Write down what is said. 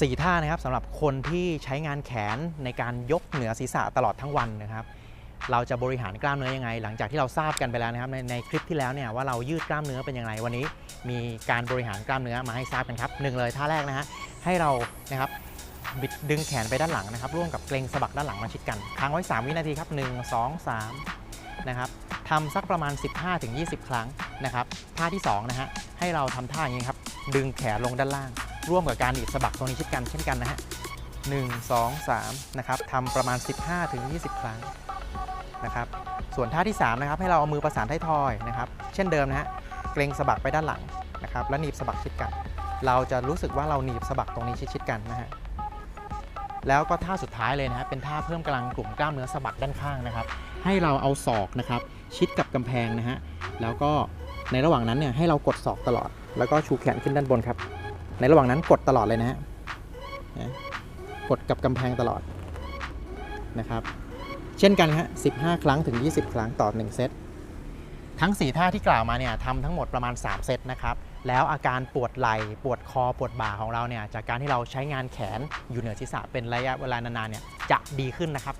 4 ท่านะครับสำหรับคนที่ใช้งานแขนในการยกเหนือศีรษะตลอดทั้งวันนะครับ เราจะบริหารกล้ามเนื้อยังไง หลังจากที่เราทราบกันไปแล้วนะครับในในคลิปที่แล้วเนี่ยว่าเรายืดกล้ามเนื้อเป็นยังไงวันนี้ มีการบริหารกล้ามเนื้อมาให้ทราบกันครับหนึ่งเลยท่าแรกนะฮะให้เรานะครับบิดดึงแขนไปด้านหลังนะครับ ร่วมกับเกรงสะบักด้านหลังมาชิดกันค้างไว้ 3 วินาทีครับ 1 2 3 นะครับทำสักประมาณ 15-20 ครั้งนะครับท่าที่2นะฮะให้เราทำท่าอย่างนี้ครับดึงแขนลงด้านล่าง ร่วมกับการหนีบสะบักตรงนี้ชิดกันเช่นกันนะฮะ1 2 3นะครับทำประมาณ 15-20 ครั้งนะครับ ส่วนท่าที่ 3 นะครับ ให้เราเอามือประสานท้ายทอยนะครับ เช่นเดิมนะฮะเกรงสะบักไปด้านหลังนะครับ แล้วหนีบสะบักชิดกัน เราจะรู้สึกว่าเราหนีบสะบักตรงนี้ชิดๆกันนะฮะแล้วก็ท่าสุดท้ายเลยนะฮะเป็นท่าเพิ่มกำลังกลุ่มกล้ามเนื้อสะบักด้านข้างนะครับ ให้เราเอาศอกนะครับ ชิดกับกำแพงนะฮะแล้วก็ในระหว่างนั้นเนี่ยให้เรากดศอกตลอด แล้วก็ชูแขนขึ้นด้านบนครับ ในระหว่างนั้นกดตลอดเลยนะฮะกดกับกำแพงตลอดนะครับ เช่นกันฮะ15 ครั้งถึง 20 ครั้งต่อ 1 เซต ทั้ง 4 ท่าที่กล่าวมาเนี่ยทำทั้งหมดประมาณ 3 เซตนะครับ แล้วอาการปวดไหล่ ปวดคอ ปวดบ่าของเราเนี่ย จากการที่เราใช้งานแขนอยู่เหนือศีรษะเป็นระยะเวลานานๆเนี่ย จะดีขึ้นนะครับ